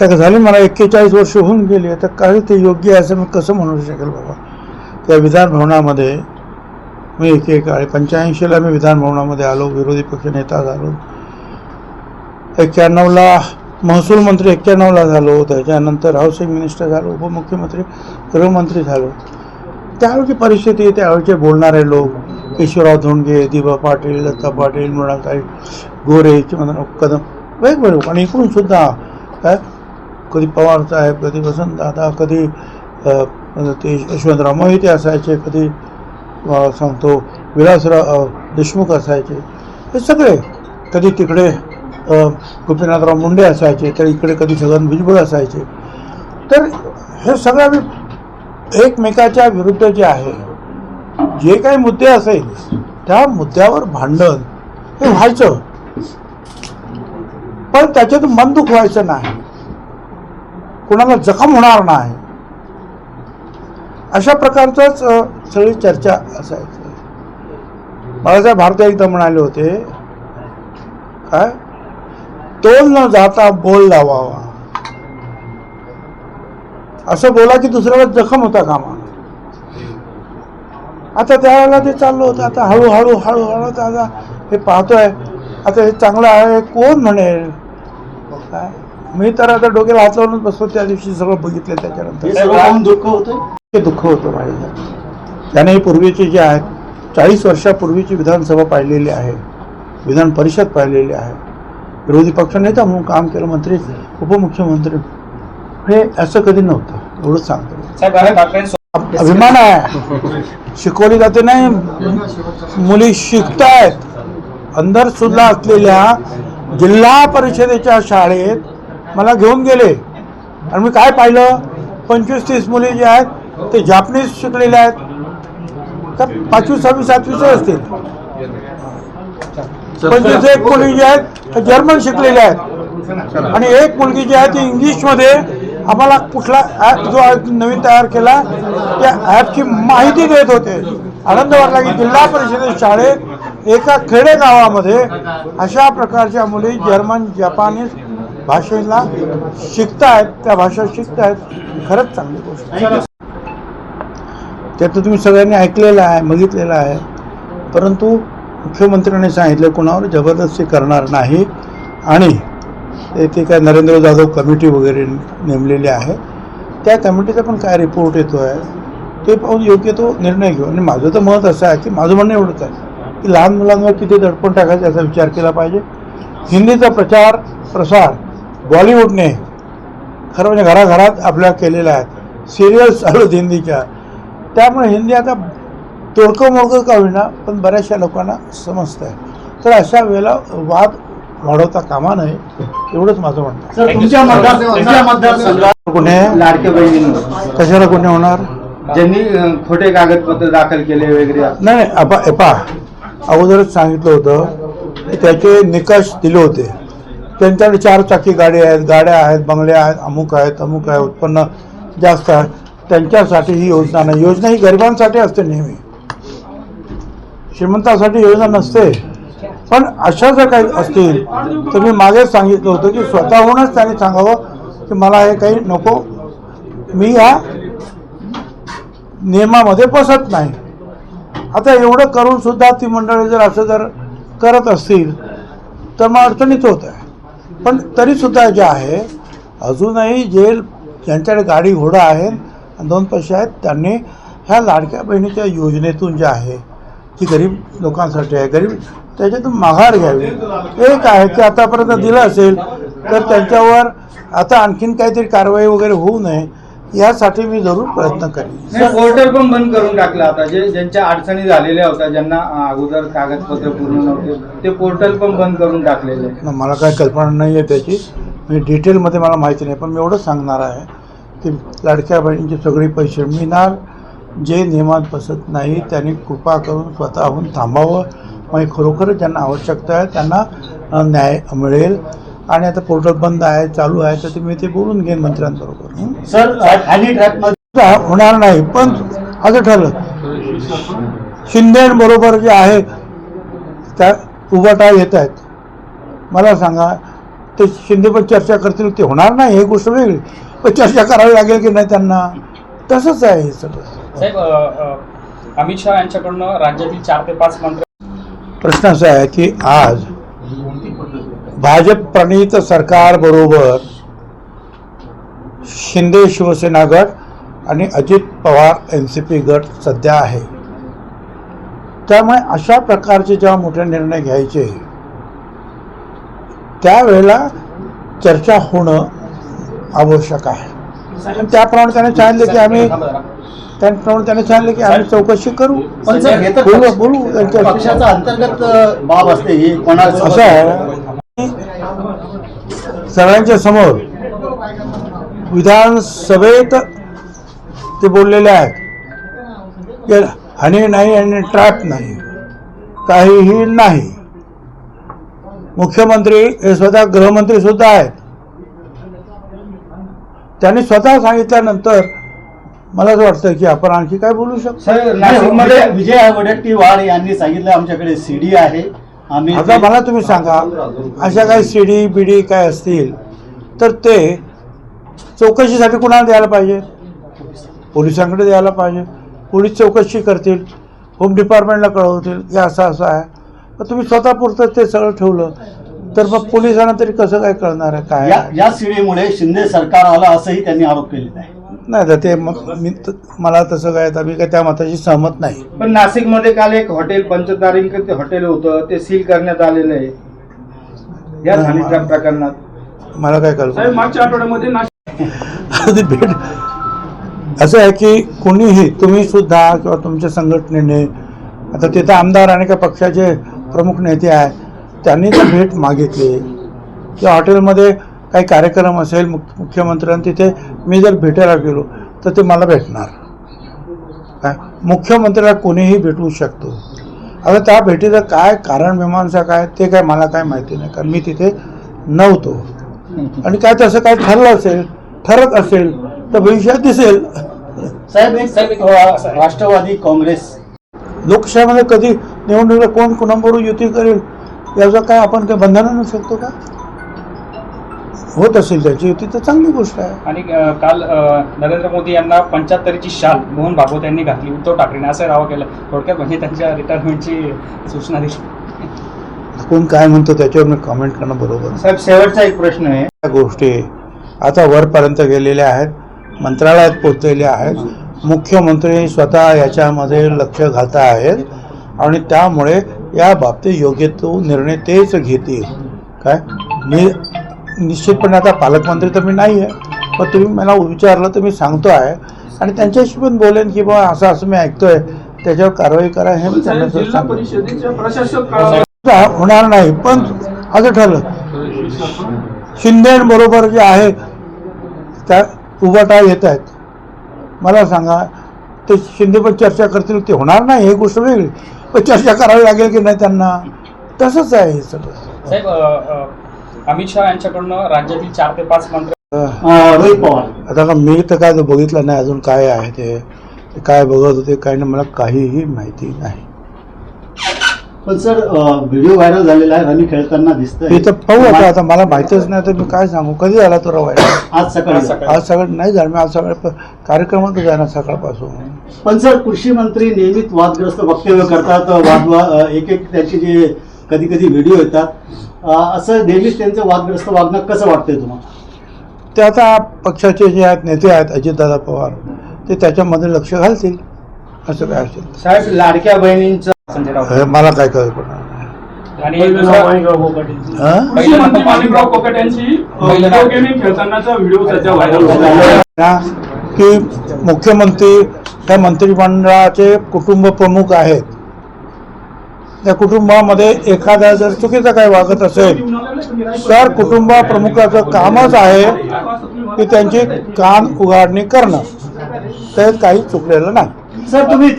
आता झाली मला एक्केचाळीस वर्ष होऊन गेली तर काय ते योग्य आहे असं मी कसं म्हणू शकेल बाबा? त्या विधानभवनामध्ये मी एक पंच्याऐंशीला मी विधानभवनामध्ये आलो विरोधी पक्ष नेता झालो. एक्क्याण्णवला महसूल मंत्री एक्क्याण्णवला झालो. त्याच्यानंतर हाऊसिंग मिनिस्टर झालो उपमुख्यमंत्री गृहमंत्री झालो. त्यावेळची परिस्थिती त्यावेळचे बोलणारे लोक केशवराव धोंडगे दिबा पाटील दत्ता पाटील मृणाल गोरे चिमंतराव कदम वेगवेगळे आणि इकडून सुद्धा काय कधी पवार साहेब कधी वसंतदादा कधी म्हणजे ते यशवंतराव मोहिते असायचे कधी सांगतो विलासराव देशमुख असायचे. हे सगळे कधी तिकडे गोपीनाथराव मुंडे असायचे तर इकडे कधी छगन भुजबळ असायचे. तर हे सगळं एकमेकाच्या विरुद्ध जे आहे जे काही मुद्दे असेल त्या मुद्द्यावर भांडण हे व्हायचं. पण त्याच्यातून मन दुखवायचं नाही. कोणाला जखम होणार नाही. अशा प्रकारचंच सगळी चर्चा असायची. बाळासाहेब भारती एकदा म्हणाले होते काय? तोल न जाता बोल लावावा. असं बोला की दुसऱ्याला जखम होता कामा. आता त्यावेळेला ते चाललं होतं आता हळूहळू हळूहळू आता हे पाहतोय. आता हे चांगलं आहे कोण म्हणेल? मी तर आता डोक्याला हात बसतो त्या दिवशी सगळं बघितलं त्याच्यानंतर. दुःख होतं ते दुःख होतं माझ्या त्याने पूर्वीचे जे आहेत चाळीस वर्षापूर्वीची विधानसभा पाहिलेली आहे विधान परिषद पाहिलेली आहे. विरोधी पक्षनेता म्हणून काम केलं मंत्री उपमुख्यमंत्री. हे असं कधी नव्हतं एवढंच सांगतो. अभिमान आहे. शिकवली जाते नाही. मुली शिकतायत. अंदर सुद्धा असलेल्या जिल्हा परिषदेच्या शाळेत मला घेऊन गेले. आणि मी काय पाहिलं? पंचवीस तीस मुली जे आहेत ते जापनीज शिकलेल्या आहेत. तर पाचवी सहावी सातवीचे असतील. पंचवीस एक मुली जे आहेत ते जर्मन शिकलेल्या आहेत. आणि एक मुलगी जी आहे ती इंग्लिशमध्ये. आम्हाला कुठला ॲप जो आहे नवीन तयार केला त्या ॲपची माहिती देत होते. आनंद वाटला की जिल्हा परिषद शाळेत एका खेडेगावामध्ये अशा प्रकारच्या मुली जर्मन जपानीज भाषेला शिकतायत त्या भाषा शिकतायत खरंच चांगली गोष्ट आहे. त्यात तुम्ही सगळ्यांनी ऐकलेलं आहे बघितलेलं आहे. परंतु मुख्यमंत्र्यांनी सांगितलं कोणावर जबरदस्ती करणार नाही. आणि ते ते काय नरेंद्र जाधव कमिटी वगैरे नेमलेली आहे. त्या कमिटीचा पण काय रिपोर्ट येतो आहे ते पाहून योग्य तो निर्णय घेऊ. आणि माझं तर मत असं आहे की माझं म्हणणं एवढंच आहे की लहान मुलांवर किती दडपण टाकायचं याचा विचार केला पाहिजे. हिंदीचा प्रचार प्रसार बॉलिवूडने खरं म्हणजे घराघरात आपल्या केलेला आहे सिरियल्स चालू आहेत हिंदीच्या. त्यामुळे हिंदी आता तोडकं मोडकं का होईना पण बऱ्याचशा लोकांना समजतं आहे तर अशा वेळेला वाद वाढवता कामा नये एवढंच माझं म्हणणं बहिणींवर कशाला कुठे होणार? ज्यांनी खोटे कागदपत्र दाखल केले वगैरे नाही नाही अपा एपा अगोदरच सांगितलं होतं की त्याचे निकष दिले होते. त्यांच्याकडे चार चाकी गाडी आहेत गाड्या आहेत बंगले आहेत अमुक आहेत अमुक आहे उत्पन्न जास्त आहे. त्यांच्यासाठी ही योजना नाही. योजना ही गरिबांसाठी असते नेहमी. श्रीमंतासाठी योजना नसते. पण अशा जर काही असतील तर मी मागेच सांगितलं होतं की स्वतःहूनच त्यांनी सांगावं की मला हे काही नको. मी ह्या नियमामध्ये बसत नाही. आता एवढं करून सुद्धा ती मंडळी जर असं जर करत असतील तर मग अडचणीच होत आहे. पण तरीसुद्धा जे आहे अजूनही जे ज्यांच्याकडे गाडी घोडा आहे आणि दोन पैसे आहेत त्यांनी ह्या लाडक्या बहिणीच्या योजनेतून जे आहे ती गरीब लोकांसाठी आहे. गरीब त्याच्यातून माघार घ्यावी. एक आहे की आतापर्यंत दिलं असेल तर त्यांच्यावर आता आणखीन काहीतरी कारवाई वगैरे होऊ नये. यासाठी मी जरूर प्रयत्न करेन. पोर्टल पण बंद करून टाकलं आता. जे ज्यांच्या अडचणी झालेल्या होत्या ज्यांना अगोदर कागदपत्र पूर्ण नव्हते ते पोर्टल पण बंद करून टाकलेले. मला काय कल्पना नाही आहे त्याची. मी डिटेलमध्ये मला माहिती नाही पण मी एवढंच सांगणार आहे की लाडक्या बहिणीचे सगळे पैसे मिळणार. जे नियमात बसत नाही त्यांनी कृपा करून स्वतःहून थांबावं. मग खरोखरच ज्यांना आवश्यकता आहे त्यांना न्याय मिळेल. आणि आता पोर्टल बंद आहे चालू आहे तर ते मी ते बोलून घेईन मंत्र्यांबरोबर? सर होणार नाही पण असं ठरलं. शिंदेबरोबर जे आहे त्या उभाटा येत आहेत. मला सांगा ते शिंदे पण चर्चा करतील ते होणार नाही ही गोष्ट वेगळी. पण चर्चा करावी लागेल की नाही त्यांना? तसंच आहे हे सगळं. साहेब अमित शहा यांच्याकडनं राज्यातील चार ते पाच मंत्री प्रश्न असा आहे की आज भाजप प्रणित सरकारबरोबर शिंदे शिवसेना गट आणि Ajit Pawar N C P गट सध्या आहे. त्यामुळे अशा प्रकारचे जेव्हा मोठे निर्णय घ्यायचे त्यावेळेला चर्चा होणं आवश्यक आहे. त्याप्रमाणे त्याने सांगितलं की आम्ही त्याप्रमाणे त्याने सांगितलं की आम्ही चौकशी करू. बोलू बोलू असं आहे. सगळ्यांच्या समोर विधानसभेत ते बोललेले आहेत की हनी नाही आणि ट्रॅप नाही काहीही नाही. मुख्यमंत्री हे स्वतः गृहमंत्री सुद्धा आहेत. त्यांनी स्वतः सांगितल्यानंतर मला असं वाटतं की आपण आणखी काय बोलू शकतो? विजय विजय वडेट्टीवार यांनी सांगितलं आमच्याकडे सीडी आहे. आता मला तुम्ही सांगा अशा काही सीडी बिडी काय असतील तर ते चौकशीसाठी कुणाला द्यायला पाहिजे? पोलिसांकडे द्यायला पाहिजे. पोलीस चौकशी करतील होम डिपार्टमेंटला कळवतील की असं असं आहे. तुम्ही स्वतः पुरतं ते सगळं ठेवलं तर मग पोलिसांना तरी कसं काय कळणार आहे काय? या सीडीमुळे शिंदे सरकार आलं असंही त्यांनी आरोप केलेला आहे. नाही तर ते मग मी त- मला तसं काय तर मी काय त्या मताशी सहमत नाही. पण नाशिकमध्ये काल एक हॉटेल पंचतारिंक ते हॉटेल होतं ते सील करण्यात आलेलं आहे. या प्रकरणात. मला काय कल्पना साहेब मागच्या आठवड्यामध्ये नाशिक भेट असं आहे की कोणीही तुम्ही सुद्धा किंवा तुमच्या संघटनेने आता तिथं आमदार आणि काही पक्षाचे प्रमुख नेते आहेत त्यांनी तर भेट मागितली. किंवा हॉटेलमध्ये काही कार्यक्रम असेल मुख्य मुख्यमंत्र्यांना तिथे मी जर भेटायला गेलो तर ते मला भेटणार. काय मुख्यमंत्र्याला कोणीही भेटू शकतो. आता त्या भेटीचं काय कारण मीमांसा काय ते काय मला काय माहिती नाही कारण मी तिथे नव्हतो. आणि काय तसं काय ठरलं असेल ठरत असेल तर भविष्यात दिसेल. साहेब एक राष्ट्रवादी काँग्रेस. लोकशाहीमध्ये कधी निवडणुकीला कोण कुणाबरोबर युती करेल याचं काय आपण काही बंधन शकतो का? होत असेल त्याची युती तर चांगली गोष्ट आहे. आणि अ, काल अ, नरेंद्र मोदी यांना पंच्याहत्तरीची शाल मोहन भागवत यांनी घातली उद्धव ठाकरेने असं दावा केला. थोडक्यात म्हणजे त्यांच्या रिटायरमेंटची सूचना दिली. कोण काय म्हणतो त्याच्यावर मी कमेंट करणं बरोबर. नाही. साहेब शेवटचा एक प्रश्न आहे. या गोष्टी आता वरपर्यंत गेलेल्या आहेत मंत्रालयात पोचलेल्या आहेत. मुख्यमंत्री स्वतः याच्यामध्ये लक्ष घालत आहेत आणि त्यामुळे या बाबतीत योग्य तो निर्णय तेच घेतील. काय? मी निश्चितपणे आता पालकमंत्री तर मी नाही आहे पण तुम्ही मला विचारलं तर मी सांगतो आहे. आणि त्यांच्याशी पण बोलेन की बाबा असं असं मी ऐकतोय. त्याच्यावर कारवाई करा हे मी त्यांना होणार नाही. पण असं ठरलं. शिंदेबरोबर जे आहे त्या उभाटा येत आहेत. मला सांगा ते शिंदे पण चर्चा करतील ते होणार नाही ही गोष्ट वेगळी. पण चर्चा करावी लागेल की नाही त्यांना? तसंच आहे हे सगळं. अमित शहा यांच्याकडनं राज्यातील चार ते पाच मंत्री रोहित पवार. आता का मी तर काय बघितलं नाही अजून काय आहे ते. ते काय बघत होते काय नाही मला काहीही माहिती नाही. पण सर व्हिडिओ व्हायरल झालेला आहे रमी खेळताना दिसतंय. तर पाहू आता आता मला माहितीच नाही तर मी काय सांगू? कधी झाला तो रवायला आज सकाळी. आज सकाळी. सगळं नाही झालं मी आज सगळं कार्यक्रमातच आहे ना सकाळपासून. पण सर कृषी मंत्री नेहमीच वादग्रस्त वक्तव्य करतात वाद एक एक त्यांचे जे कधी कधी व्हिडिओ येतात. अ, असं नेहमीच त्यांचं वादग्रस्त वागणं कसं वाटतंय तुम्हाला? ते आता पक्षाचे जे आहेत नेते आहेत अजितदादा पवार ते त्याच्यामध्ये लक्ष घालतील असं काय असेल. साहेब लाडक्या बहिणींचं मला काय नाही. आणि दुसरा हं? की मुख्यमंत्री त्या मंत्रिमंडळाचे कुटुंब प्रमुख आहेत. त्या कुटुंबामध्ये एखादा जर चुकीचं काही वागत असेल तर कुटुंब प्रमुखाचं कामच आहे की त्यांची कान उघडणी करणं. ते काही चुकलेलं नाही. सर तुम्ही